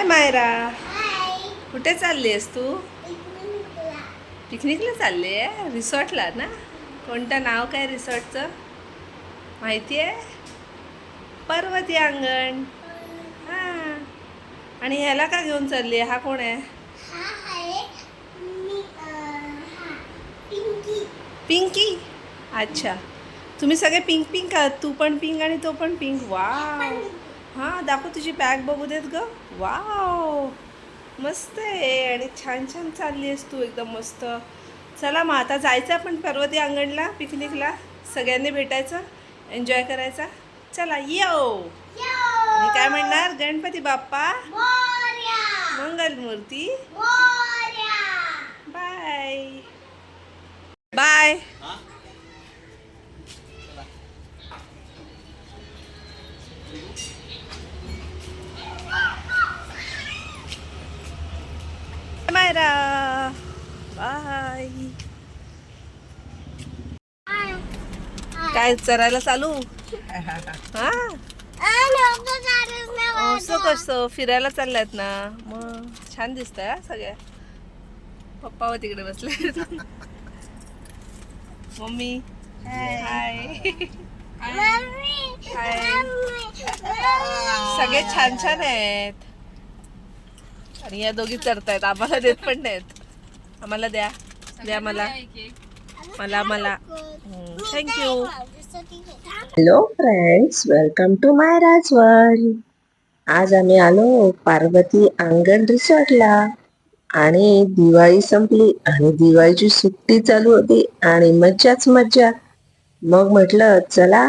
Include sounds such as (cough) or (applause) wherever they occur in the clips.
हाय मायरा. हाय. कुठे चालली आहेस तू? पिकनिकला चालली आहे रिसॉर्टला ना? कोणतं नाव काय रिसॉर्टचं? माहिती आहे पर्वती अंगण. हां. आणि ह्याला का घेऊन चालली आहे हा कोण आहे? हा हा पिंकी. पिंकी? अच्छा. तुम्ही सगळे पिंक पिंक आहात. तू पण पिंक आणि तो पण पिंक. वाव. हां दाखव तुझी बॅग बघू देत ग. वाव मस्त आहे आणि छान छान चालली आहेस तू एकदम मस्त. चला मग आता जायचं आपण पर्वती अंगणला पिकनिकला सगळ्यांनी भेटायचं एन्जॉय करायचा. चला यो! आणि काय म्हणणार? गणपती बाप्पा? मंगलमूर्ती? बाय मायरा बाय काय चरायला चालू? हा? असं कसं? फिरायला चालल्यात ना. मग छान दिसतंय हा सगळ्या. पप्पा व तिकडे बसले मम्मी? हाय. सगळे छान छान आहेत. आणि या दोघी चढतायत आम्हाला देत पण नाहीत. आम्हाला द्या. द्या मला. मला मला. Thank you hello friends welcome to my Raj World आज आम्ही आलो पार्वती अंगण रिसॉर्टला आणि दिवाळी संपली आणि दिवाळीची सुट्टी चालू होती आणि मज्जाच मज्जा. मग म्हटलं चला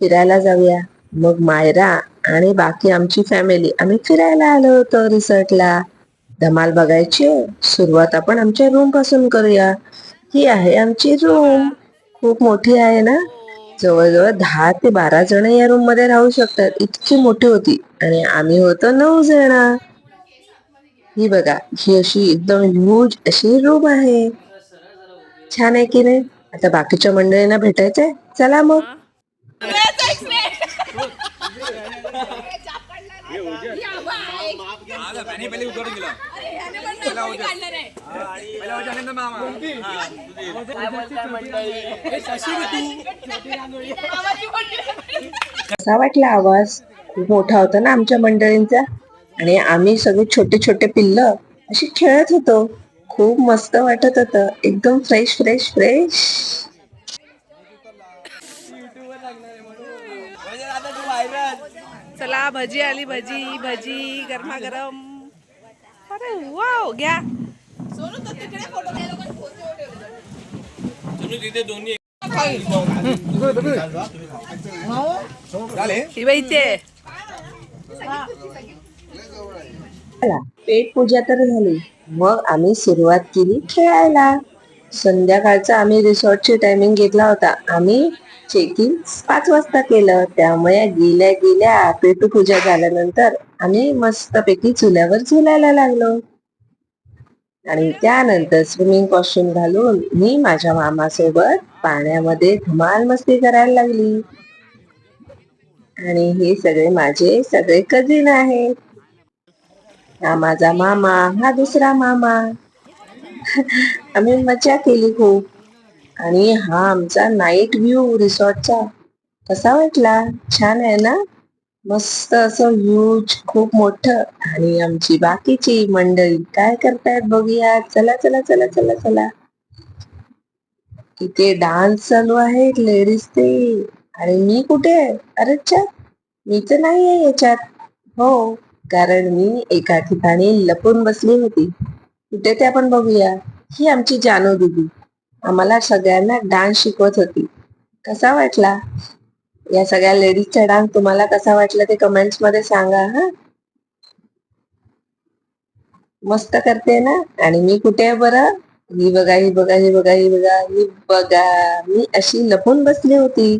फिरायला जाऊया. मग मायरा आणि बाकी आमची फॅमिली आम्ही फिरायला आलो होतो रिसॉर्टला धमाल बघायची हो. सुरुवात आपण आमच्या रूमपासून करूया. ही आहे आमची रूम खूप मोठी आहे ना? जवळजवळ दहा ते बारा जण या रूममध्ये राहू शकतात इतकी मोठी होती आणि आम्ही होतो नऊ जण ही बघा ही अशी एकदम ह्यूज अशी रूम आहे छान आहे की नाही आता बाकीच्या मंडळींना भेटायचंय चला मग आनंद मामा. (laughs) कसा वाटला आवाज? खूप मोठा होता ना आमच्या मंडळींचा? आणि आम्ही सगळे छोटे छोटे पिल्ल अशी खेळत होतो. खूप मस्त वाटत होतं. एकदम फ्रेश फ्रेश फ्रेश म्हणजे आता तू व्हायरल चला भजी आली भजी भजी गरमागरम. अरे वाव घ्या. तिथे दोन्ही ही पेट पूजा तर झाली. मग आम्ही सुरुवात केली खेळायला. संध्याकाळचा आम्ही रिसॉर्टची टायमिंग घेतला होता. आम्ही चेक इन पाच वाजता केलं. त्यामुळे गेल्या गेल्या पेटू पूजा झाल्यानंतर आम्ही मस्तपैकी चुल्यावर झुलायला लागलो. आणि त्यानंतर स्विमिंग कॉस्ट्युम घालून मी माझ्या मामासोबत पाण्यामध्ये धमाल मस्ती करायला लागली. आणि हे सगळे माझे सगळे कझिन आहेत. हा माझा मामा हा दुसरा मामा. आम्ही मजा केली खूप. आणि हा आमचा नाईट व्ह्यू रिसॉर्टचा कसा वाटला? छान आहे ना? मस्त असं ह्यूज खूप मोठं. आणि आमची बाकीची मंडळी काय करतायत बघूया. चला चला चला चला चला. इथे डान्स चालू आहे लेडीज ते. आणि मी कुठे आहे? अरे अच्छा मी तर नाही आहे याच्यात. हो कारण मी एका ठिकाणी लपून बसली होती. कुठे ते आपण बघूया. ही आमची जानू दिदी. आम्हाला सगळ्यांना डान्स शिकवत होती. कसा वाटला? या सगळ्या लेडीजचा डान्स तुम्हाला कसा वाटला ते कमेंट्समध्ये सांगा हा. मस्त करते ना. आणि मी कुठे आहे बरं? ही बघा ही बघा ही बघा ही बघा ही बघा. मी अशी लपून बसली होती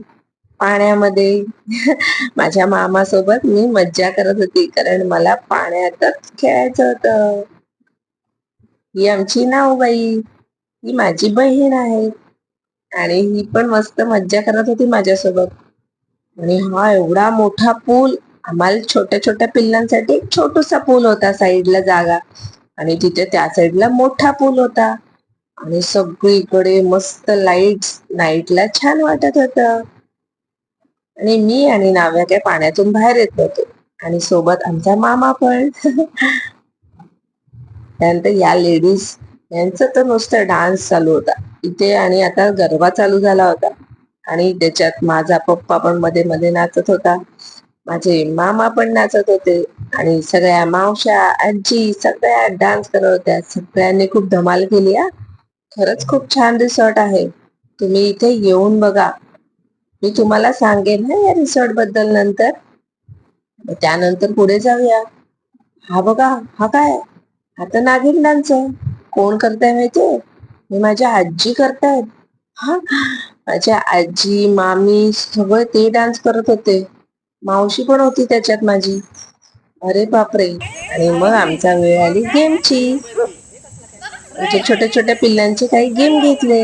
पाण्यामध्ये. (laughs) माझ्या मामासोबत मी मज्जा करत होती कारण मला पाण्यातच खेळायचं होतं. ही आमची नावबाई ही माझी बहीण आहे. आणि ही पण मस्त मज्जा करत होती माझ्यासोबत. आणि हा एवढा मोठा पूल आम्हाला छोट्या छोट्या पिल्लांसाठी एक छोटूसा पूल होता साईडला जागा. आणि तिथे त्या साईडला मोठा पूल होता. आणि सगळीकडे मस्त लाइट नाईटला छान वाटत होत. आणि मी आणि नाव्या काय पाण्यातून बाहेर येत होतो. आणि सोबत आमचा मामा पण. त्यानंतर या लेडीज यांचं तर नुसतं डान्स चालू होता. इथे आणि आता गरबा चालू झाला होता. आणि त्याच्यात माझा पप्पा पण मध्ये मध्ये नाचत होता. माझे मामा पण नाचत होते. आणि सगळ्या मावश्या आजी सगळ्या डान्स करत होत्या. सगळ्यांनी खूप धमाल केली हा. खरंच खूप छान रिसॉर्ट आहे. तुम्ही इथे येऊन बघा. मी तुम्हाला सांगेन ना या रिसॉर्टबद्दल नंतर. त्यानंतर पुढे जाऊया. हा बघा हा काय? हा तर नागिन डान्स आहे. कोण करताय माहितीये? मी माझ्या आजी करतायत हा. माझ्या आजी मामी सगळे ते डान्स करत होते. मावशी पण होती त्याच्यात माझी. अरे बापरे. आणि मग आमचा वेळ आली गेमची. आमच्या छोट्या छोट्या पिल्लांचे काही गेम घेतले.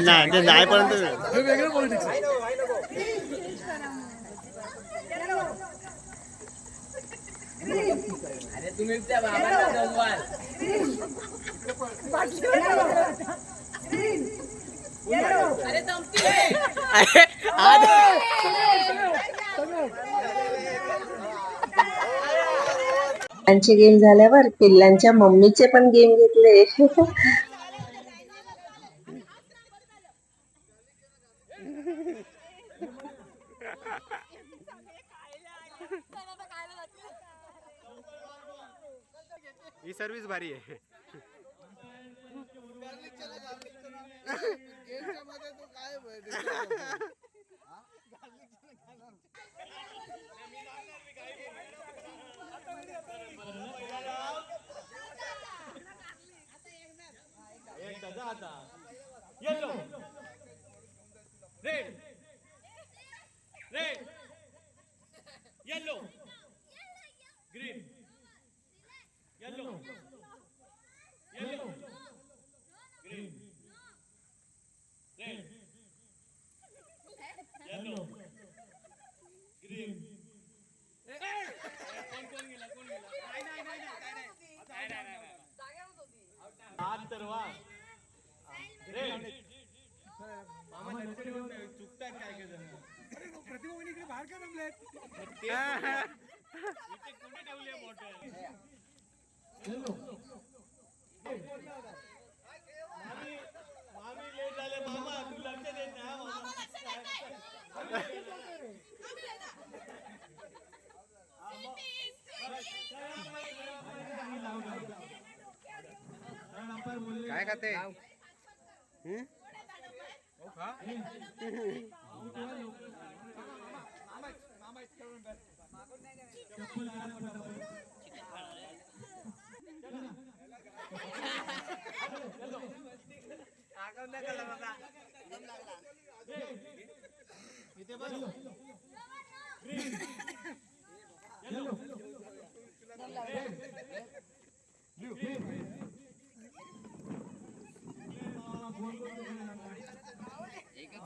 नाही ते जायपर्यंत वेगळं पॉलिटिक्स अरे तुम्ही त्या बाबाला जमवाल वेगळं पॉलिटिक्स पिल्लांचे गेम झाल्यावर पिल्लांच्या मम्मीचे पण गेम घेतले. ही सर्विस भारी आहे. कुठे ठेवले मोठे मामी मामी लेट झाले मामा तू लक्ष देत नाही चप्पल घाला पटापट इथे बस येलो ब्लू ब्लू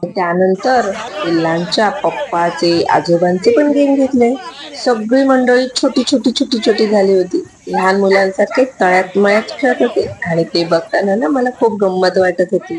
त्यानंतर पिल्लांच्या पप्पाचे आजोबांचे पण गेम घेतले. सगळी मंडळी छोटी छोटी छोटी छोटी झाली होती. लहान मुलांसारखे तळ्यात मळ्यात खेळत होते. आणि ते बघताना ना मला खूप गंमत वाटत होती.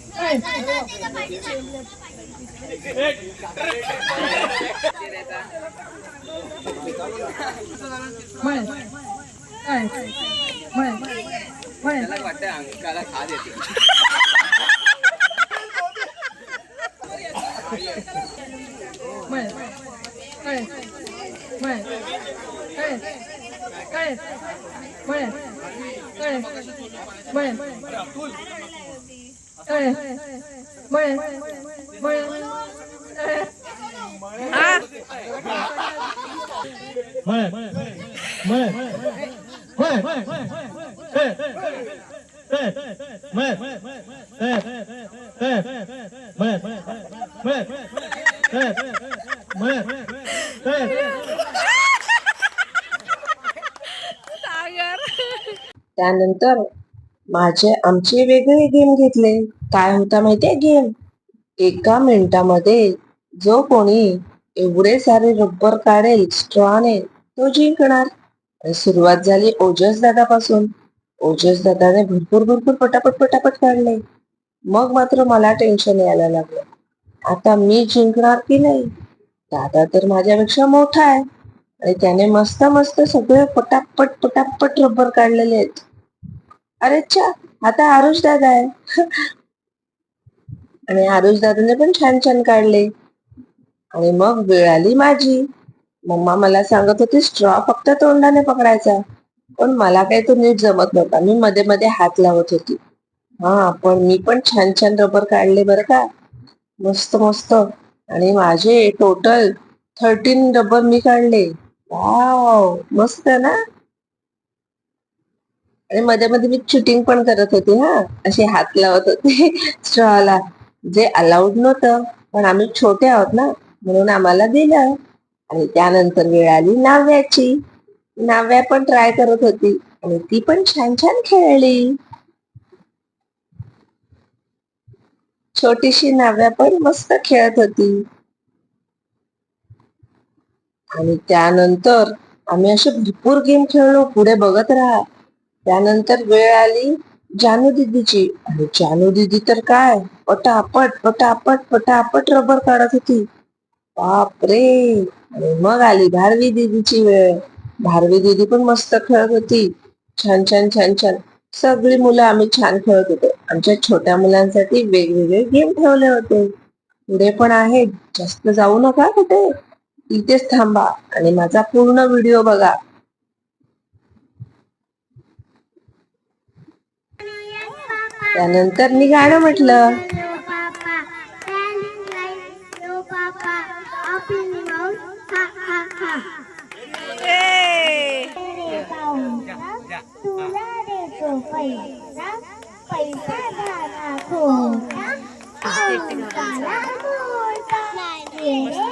वाटतं अंगाला खाज येते त्यानंतर माझे आमचे वेगळे गेम घेतले. काय होता माहितीये गेम एका मिनिटामध्ये जो कोणी एवढे सारे रब्बर काढेल स्ट्रॉने तो जिंकणार. सुरुवात झाली ओजस दादापासून. ओजस दादाने भरपूर भरपूर पटापट पटापट काढले. मग मात्र मला टेन्शन यायला लागलं. आता मी जिंकणार की नाही? दादा तर माझ्यापेक्षा मोठा आहे. आणि त्याने मस्त मस्त सगळे पटापट पटापट रब्बर काढलेले आहेत. अरे अच्छा आता आरुष दादा आहे. आणि आरुष दादाने पण छान छान काढले. आणि मग वेळ आली माझी. मम्मा मला सांगत होती स्ट्रॉ फक्त तोंडाने पकडायचा. पण मला काही तो नीट जमत नव्हता. मी मध्ये मध्ये हात लावत होती. हा पण मी पण छान छान रबर काढले बरं का. मस्त मस्त. आणि माझे टोटल थर्टीन रबर मी काढले. वाव मस्त ना? आणि मध्ये मध्ये मी चिटिंग पण करत होती हा. असे हात लावत होते स्ट्रॉला (laughs) जे अलाउड नव्हतं पण आम्ही छोटे आहोत ना म्हणून आम्हाला दिलं. आणि त्यानंतर वेळ आली नाव्याची. नाव्या पण ट्राय करत होती आणि ती पण छान छान खेळली. छोटीशी नाव्या पण मस्त खेळत होती. आणि त्यानंतर आम्ही असे भरपूर गेम खेळलो पुढे बघत राहा. त्यानंतर वेळ आली जानू दीदीची. आणि जानू दीदी तर काय? पटापट पटापट पटापट रबर काढत होती. बापरे! आणि मग आली भारवी दीदीची वेळ. भारवी दीदी पण मस्त खेळत होती. छान छान छान छान. सगळी मुलं आम्ही छान खेळत होतो. आमच्या छोट्या मुलांसाठी वेगवेगळे गेम ठेवले होते. पुढे पण आहेत. जास्त जाऊ नका कुठे. इथेच थांबा. आणि माझा पूर्ण व्हिडिओ बघा. त्यानंतर मी गाणं म्हटलं.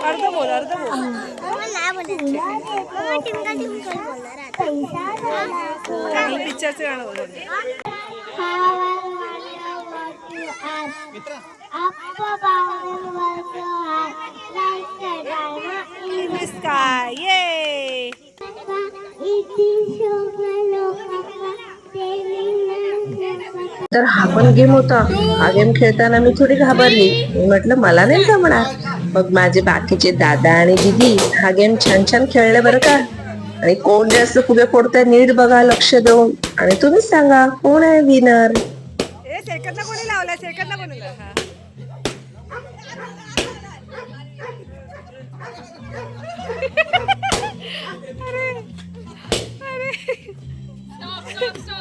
अर्ध बोल अर्ध बोल पैसा पिक्चरचं गाणं बोल तर हा पण गेम होता. हा गेम खेळताना मी थोडी घाबरली. मी म्हटलं मला नाही जमणार. मग माझे बाकीचे दादा आणि दीदी हा गेम छान छान खेळले बरं का. आणि कोण जास्त फुगे फोडतंय नीट बघा लक्ष देऊन. आणि तुम्हीच सांगा कोण आहे विनर सेकंदला कोणी लावला सेकंदला कोणी लावला हा. अरे अरे.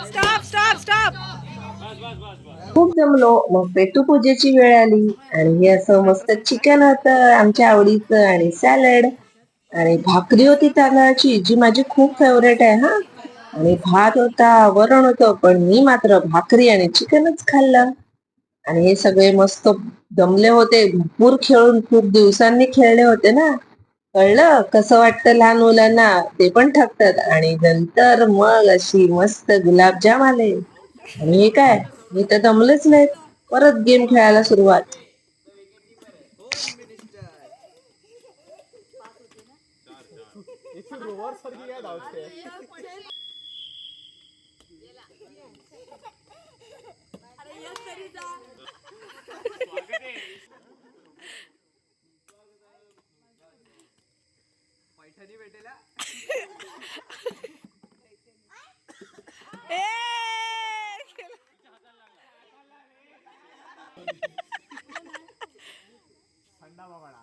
स्टॉप स्टॉप स्टॉप खूप जमलो मग पेटू पूजेची वेळ आली आणि हे असं मस्त चिकन होतं आमच्या आवडीचं आणि सॅलड आणि भाकरी होती तांदळाची जी माझी खूप फेवरेट आहे हा. आणि भात होता वरण होतं पण मी मात्र भाकरी आणि चिकनच खाल्लं. आणि हे सगळे मस्त दमले होते. भरपूर खेळून खूप दिवसांनी खेळले होते ना. कळलं कसं वाटतं लहान मुलांना? ते पण थकतात आणि नंतर मग अशी मस्त गुलाबजाम आले. आणि हे काय? मी तर दमलेच नाहीत. परत गेम खेळायला सुरुवात रोवर सारखी काय धावते ए, केलं. थंडा बाबाडा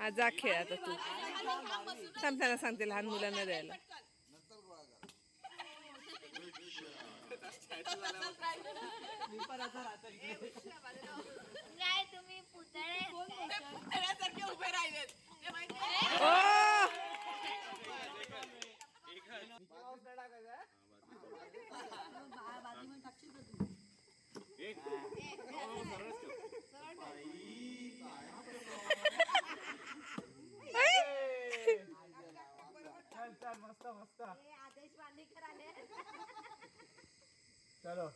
हा जा खेळ आता तू. थांब सांगते लहान मुलांना द्यायला काय तुम्ही पुतळे ओ चल चल मस्त. मस्त चलो.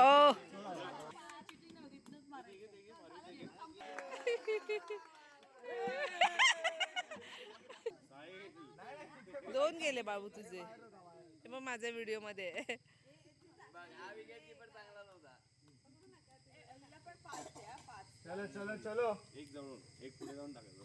ओ. दोन गेले बाबू तुझे. हे मग माझ्या व्हिडिओमध्ये. चलो चलो चलो. एक जाऊन एक पुढे जाऊन टाकायचं.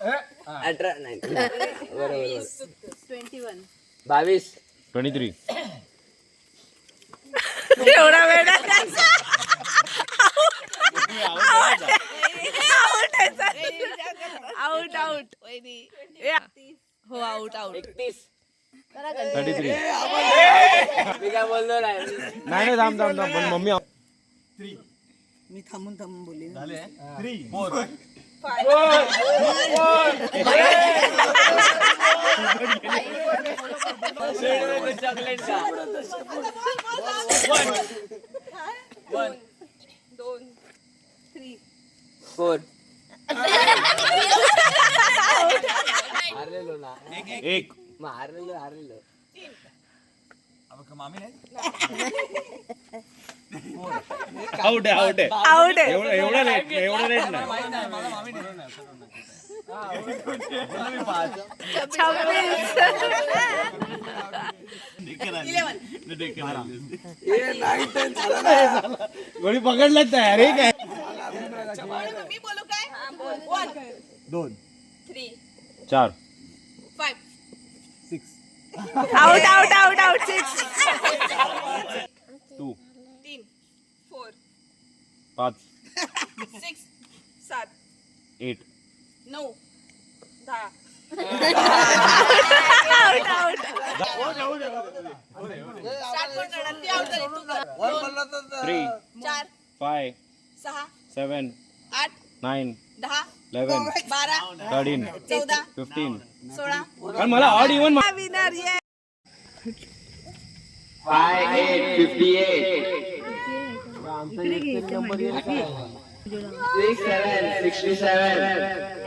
अठरा नाईन्टीन बरोबर बावीस. Twenty three. एवढा वेळ आउट आउट हो आउट आउट एकतीस. Thirty three. मी काय बोललो नाही. थांब थांब थांब. पण मम्मी मी थांबून थांबून बोलले. थ्री फोर चॉकलेट का फोर हारलेलो ना एक मग हारलेलो हारलेलो आउट आहे आउट आहे. आउट आहे. एवढं एवढं रेट एवढं रेट नाही. कोणी पकडलं तयार आहे काय दोन चार. Out out out out six two तीन फोर पाच. सिक्स सात एट. नऊ थ्री चार फाय सहा सेवन आठ नाईन दहा इलेवन बारा थर्टीन चौदा फिफ्टीन सोळा. कारण मला ऑड इव्हन विनर ये six seven sixty seven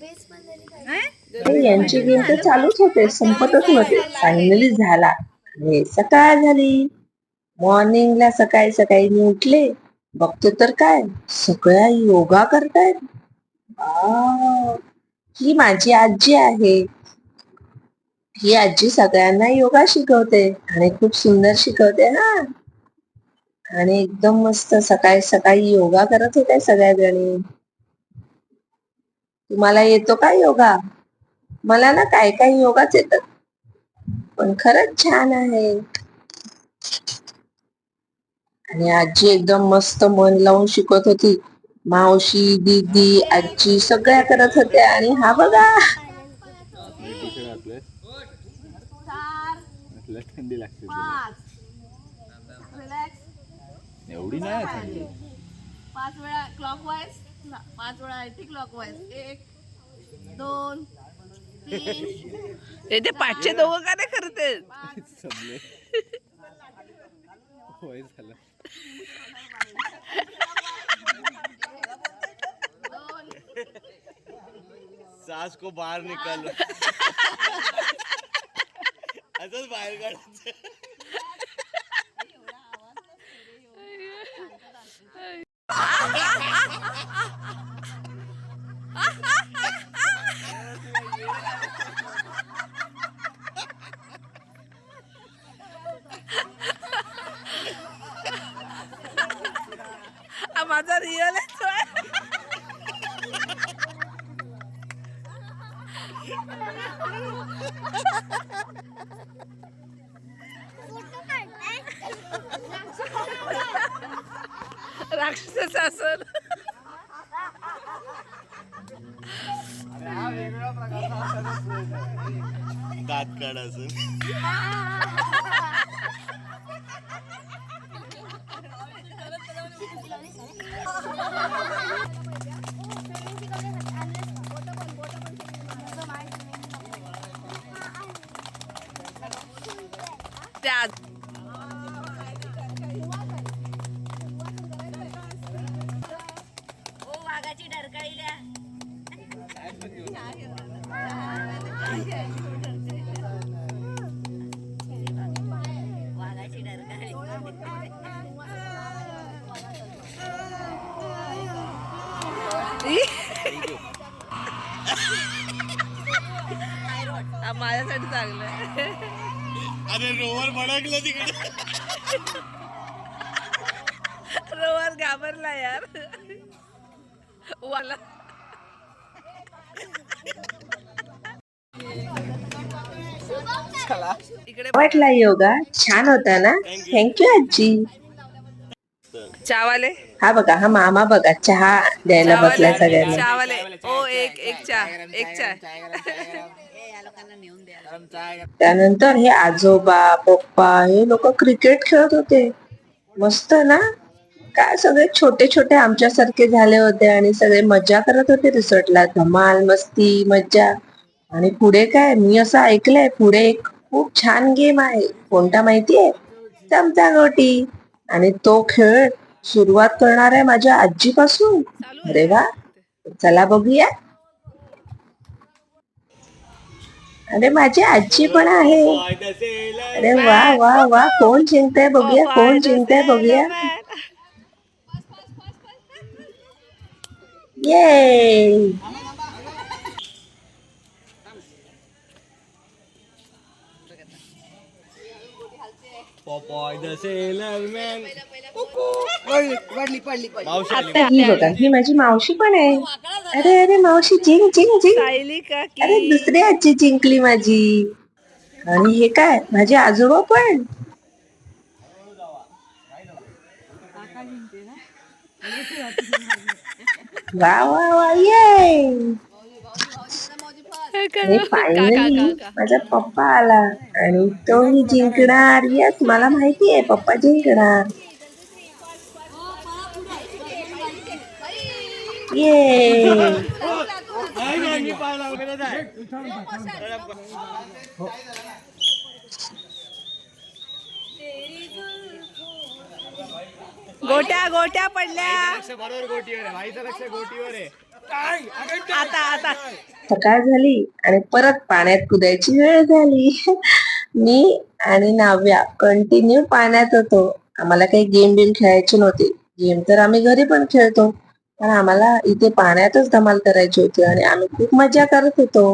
best आणि यांची गेम तर चालूच होते संपतच नव्हते. फायनली झाला. सकाळ झाली. मॉर्निंगला सकाळी सकाळी मी उठले. बघते तर काय सगळ्या योगा करतायत. ही माझी आजी आहे. ही आजी सगळ्यांना योगा शिकवते आणि खूप सुंदर शिकवते ना आणि एकदम मस्त सकाळी सकाळी योगा करत होत्या सगळ्या जणी तुम्हाला येतो का योगा? मला ना काय काय योगाच येतात पण खरंच छान आहे. आणि आजी एकदम मस्त मन लावून शिकवत होती. मावशी दीदी आजी सगळ्या करत होत्या. आणि हा बघा. थंडी लागते. एवढी नाही थंडी पाच वेळा क्लॉकवाईज पाच वेळा अँटी क्लॉकवाईज एक दोन तीन ते पाचशे दोघं का नाही करते होय झालं. सास को बाहर निकाल. असंच बाहेर काढायचं. माझा रिअल आहे. भडकलं तिकडे. रोवर घाबरला यार. वाला. इकडे वाटला योगा? छान होता ना? थँक्यू आजी. चावाले? हा बघा हा मामा बघा चहा द्यायला बसलाय सगळ्यांना. चावाले? ओ एक एक चहा एक चहा. त्यानंतर हे आजोबा पप्पा हे लोक क्रिकेट खेळत होते. मस्त ना? काय सगळे छोटे छोटे आमच्यासारखे झाले होते आणि सगळे मजा करत होते रिसॉर्टला. धमाल मस्ती मज्जा. आणि पुढे काय? मी असं ऐकलंय पुढे एक खूप छान गेम आहे. कोणता माहितीये चमचा गोटी आणि तो खेळ सुरुवात करणार आहे माझ्या आजीपासून. अरे वा. चला बघूया. अरे माझी आजी पण आहे अरे वा वा वा कोण जिंकताय बघूया कोण जिंकताय बघूया ये पॉपॉय द सेलर मॅन वाढली पडली पडली. मावशी आली. ही बघा ही माझी मावशी पण आहे. अरे अरे मावशी जिंक जिंक जिंक. अरे दुसरी आजी जिंकली माझी. आणि हे काय माझे आजोबा पण. वा वा वा ये फायनली माझा पप्पा आला. आणि तोही जिंकणार. यस मला माहिती आहे पप्पा जिंकणार. ये (laughs) गोट्या गोट्या पडल्या. बरोबर गोटीवर आहे लक्ष गोटीवर आहे आता. आता सकाळ झाली? आणि परत पाण्यात कुदायची वेळ झाली. मी आणि नाव्या कंटिन्यू पाण्यात होतो. आम्हाला काही गेम बिम खेळायची नव्हती. गेम तर आम्ही घरी पण खेळतो. पण आम्हाला इथे पाण्यातच धमाल करायची होती आणि आम्ही खूप मजा करत होतो.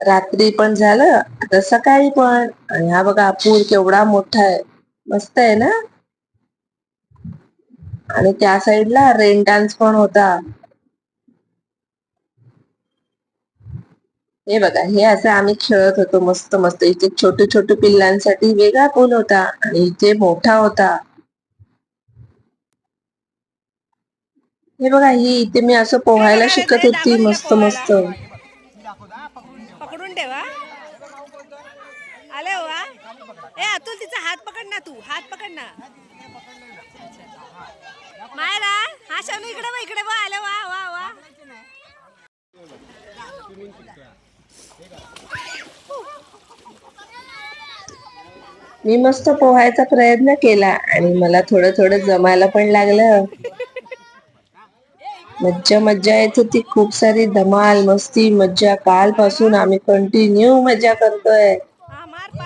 रात्री पण झालं आता सकाळी पण. आणि हा बघा पूर केवढा मोठा आहे. मस्त आहे ना? आणि त्या साइडला रेन डान्स पण होता. हे बघा हे असं आम्ही खेळत होतो मस्त मस्त. इथे छोटे छोटे पिल्लांसाठी वेगळा पूल होता आणि इथे मोठा होता. हे बघा ही इथे मी असं पोहायला शिकत होती मस्त मस्त. पकडून ठेवा. आले वा ए अतुल तिचा हात पकड ना तू हात पकड ना. मायरा हा शानू इकडे बा इकडे बा आले वा वा वा. मी मस्त पोहायचा प्रयत्न केला आणि मला थोडं थोडं जमायला पण लागलं. मज्जा मज्जा येत होती. खूप सारी धमाल मस्ती मज्जा. कालपासून आम्ही कंटिन्यू मजा करतोय.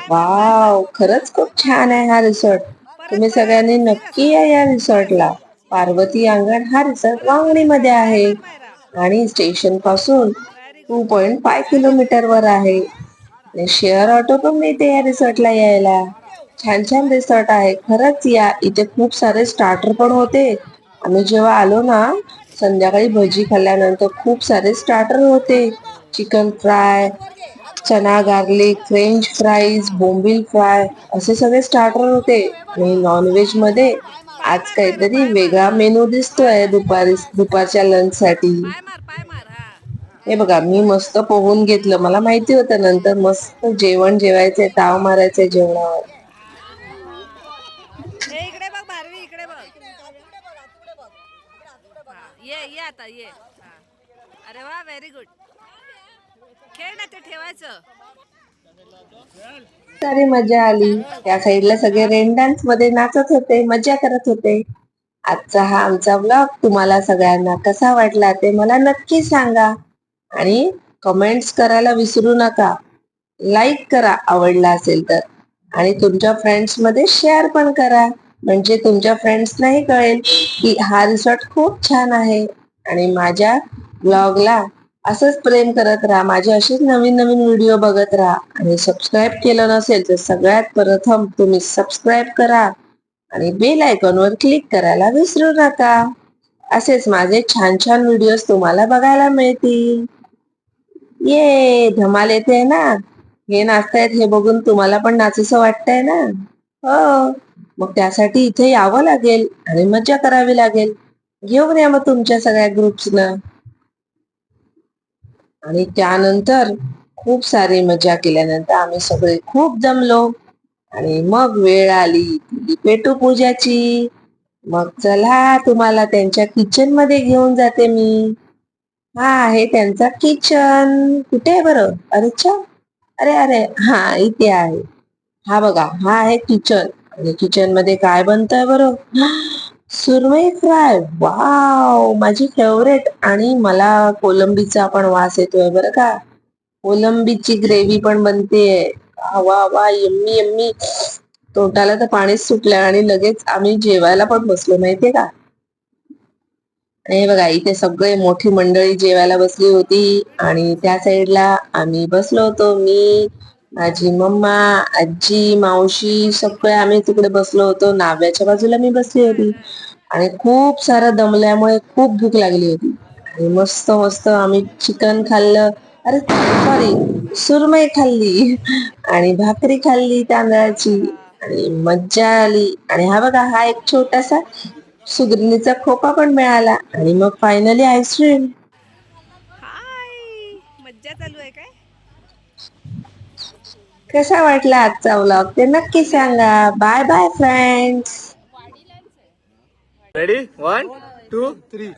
वाव खरंच खूप छान आहे हा रिसॉर्ट तुम्ही सगळ्यांनी नक्की या या रिसॉर्टला पार्वती अंगण हा रिसॉर्ट वांगणीमध्ये आहे. आणि स्टेशनपासून टू पॉइंट फाय किलोमीटर वर आहे. शेअर ऑटो पण मिळते या रिसॉर्टला यायला. छान छान रिसॉर्ट आहे. खरंच या इथे खूप सारे स्टार्टर पण होते. आम्ही जेव्हा आलो ना संध्याकाळी भजी खाल्ल्यानंतर खूप सारे स्टार्टर होते. Chicken fry chana garlic French fries बोंबील फ्राय असे सगळे स्टार्टर होते. आणि नॉनव्हेजमध्ये आज काहीतरी वेगळा मेनू दिसतोय दुपारी दुपारच्या लंच साठी. हे बघा मी मस्त पोहून घेतलं. मला माहिती होतं नंतर मस्त जेवण जेवायचंय ताव मारायचंय जेवणावर. इकडे बघ इकडे बघ. ये ये आता ये. हा. अरे वा व्हेरी गुड खेळ ना ते ठेवायचं. सारी मजा आली. त्या साईडला सगळे रेन डान्समध्ये नाचत होते मजा करत होते. आजचा हा आमचा ब्लॉग तुम्हाला सगळ्यांना कसा वाटला ते मला नक्की सांगा. आणि कमेंट्स करायला विसरू नका. लाईक करा आवडला असेल तर. आणि तुमच्या फ्रेंड्समध्ये शेअर पण करा. म्हणजे तुमच्या फ्रेंड्सनाही कळेल की हा रिसॉर्ट खूप छान आहे. आणि माझ्या ब्लॉगला असंच प्रेम करत राहा. माझे असेच नवीन नवीन व्हिडिओ बघत राहा. आणि सबस्क्राईब केलं नसेल तर सगळ्यात प्रथम तुम्ही सबस्क्राईब करा. आणि बेल आयकॉनवर क्लिक करायला विसरू नका. असेच माझे छान छान व्हिडिओज तुम्हाला बघायला मिळतील. ये धमाल येते ना? हे नाचतायत हे बघून तुम्हाला पण नाचूसं वाटतंय ना? हो. मग त्यासाठी इथे यावं लागेल आणि मज्जा करावी लागेल. घेऊन या मग तुमच्या सगळ्या ग्रुप्सना आणि त्यानंतर खूप सारी मजा केल्यानंतर आम्ही सगळे खूप जमलो. आणि मग वेळ आली पेटू पूजाची. मग चला तुम्हाला त्यांच्या किचनमध्ये घेऊन जाते मी. हा आहे त्यांचा किचन कुठे आहे बरं? अरेच्छा अरे अरे. हा इथे आहे. हा बघा हा आहे किचन म्हणजे आणि किचनमध्ये काय बनतंय बरं? सुरमई फ्राय. वाव माझी फेवरेट आणि मला कोलंबीचा पण वास येतोय बरं का. कोलंबीची ग्रेव्ही पण बनते. वा वा यम्मी यम्मी. तोंडाला तर पाणीच सुटलं आणि लगेच आम्ही जेवायला पण बसलो माहितीये का? हे बघा इथे सगळे मोठी मंडळी जेवायला बसली होती. आणि त्या साईडला आम्ही बसलो होतो. मी माझी मम्मा आजी मावशी सगळे आम्ही तिकडे बसलो होतो. नाव्याच्या बाजूला मी बसली होती. आणि खूप सारं दमल्यामुळे खूप भूक लागली होती. आणि मस्त मस्त आम्ही चिकन खाल्लं. अरे सॉरी सुरमई खाल्ली. आणि भाकरी खाल्ली तांदळाची. आणि मज्जा आली. आणि हा बघा हा एक छोटासा सुगरणीचा खोपा पण मिळाला. आणि मग फायनली आईस्क्रीम मज्जा चालू आहे का? कसा वाटला आजचा व्लॉग ते नक्की सांगा. Bye bye friends ready one two three